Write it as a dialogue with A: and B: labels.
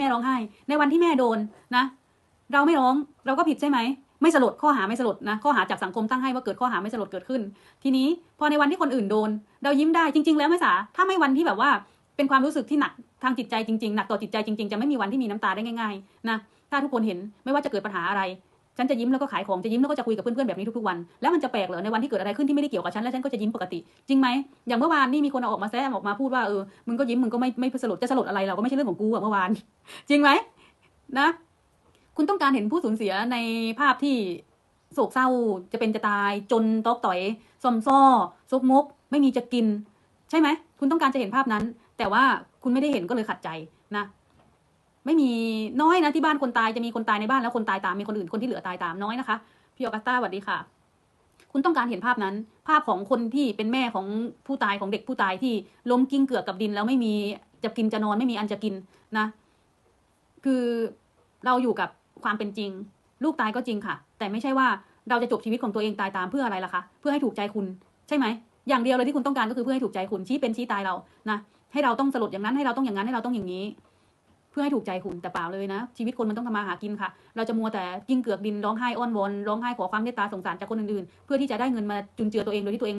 A: แม่ร้องไห้ ในวันที่แม่โดนนะ เราไม่ร้องเราก็ผิดใช่ไหมไม่สลดข้อหาไม่สลดนะข้อหาจากสังคมตั้งให้ว่าเกิดข้อหาไม่สลดเกิดขึ้น ทีนี้พอในวันที่คนอื่นโดน เรายิ้มได้จริง ๆ แล้วไม่สาถ้าไม่วันที่แบบว่าเป็นความรู้สึกที่หนักทางจิตใจจริงๆหนักต่อจิตใจจริงๆ จะไม่มีวันที่มีน้ำตาได้ง่ายๆนะถ้าทุกคนเห็นไม่ว่าจะเกิดปัญหาอะไร ฉันจะยิ้มแล้วก็ขายของจะยิ้มแล้วก็จะคุยกับเพื่อนๆแบบนี้ทุกๆวันแล้วมันจะแปลกเหรอในวันที่เกิดอะไรขึ้นที่ไม่ได้เกี่ยวกับฉันแล้วฉันก็จะยิ้มปกติจริงไหมอย่างเมื่อวานนี่มีคนเอาออกมาแซมออกมาพูดว่าเออมึงก็ยิ้มมึงก็ไม่ไม่สลดจะสลดอะไรเราก็ไม่ใช่เรื่องของกูอะเมื่อวาน จริงไหมนะ คุณต้องการเห็นผู้สูญเสียในภาพที่โศกเศร้าจะเป็นจะตายจนตอกต่อยซอมซ่อซกมก ไม่มีจะกิน ใช่ไหมคุณต้องการจะเห็นภาพนั้น แต่ว่าคุณไม่ได้เห็นก็เลยขัดใจนะ ไม่มีน้อยนะที่บ้านคนตายจะมีคนตายในบ้านแล้วคนตายตามมีคนอื่นคนที่เหลือตายตามน้อยนะคะ พี่ออกัสตาสวัสดีค่ะ คุณต้องการเห็นภาพนั้น ภาพของคนที่เป็นแม่ของผู้ตายของเด็กผู้ตายที่ล้มกิ้งเกือกกับดิน แล้วไม่มีจะกินจะนอนไม่มีอันจะกินนะ คือเราอยู่กับความเป็นจริง ลูกตายก็จริงค่ะ แต่ไม่ใช่ว่าเราจะจบชีวิตของตัวเองตายตามเพื่ออะไรล่ะคะเพื่อให้ถูกใจคุณใช่ไหมอย่างเดียวเลยที่คุณต้องการก็คือเพื่อให้ถูกใจคุณชี้เป็นชี้ตายเรานะให้เราต้องสลดอย่างนั้นให้เราต้องอย่างนั้นให้เราต้องอย่างนี้ เพื่อให้ถูกใจคุณแต่เปล่าเลยนะ ชีวิตคนมันต้องทำมาหากินค่ะ เราจะมัวแต่กิ้งเกือกดินร้องไห้อ้อนวอนร้องไห้ขอความเมตตาสงสารจากคนอื่นๆ เพื่อที่จะได้เงินมาจุนเจือตัวเองโดยที่ตัวเอง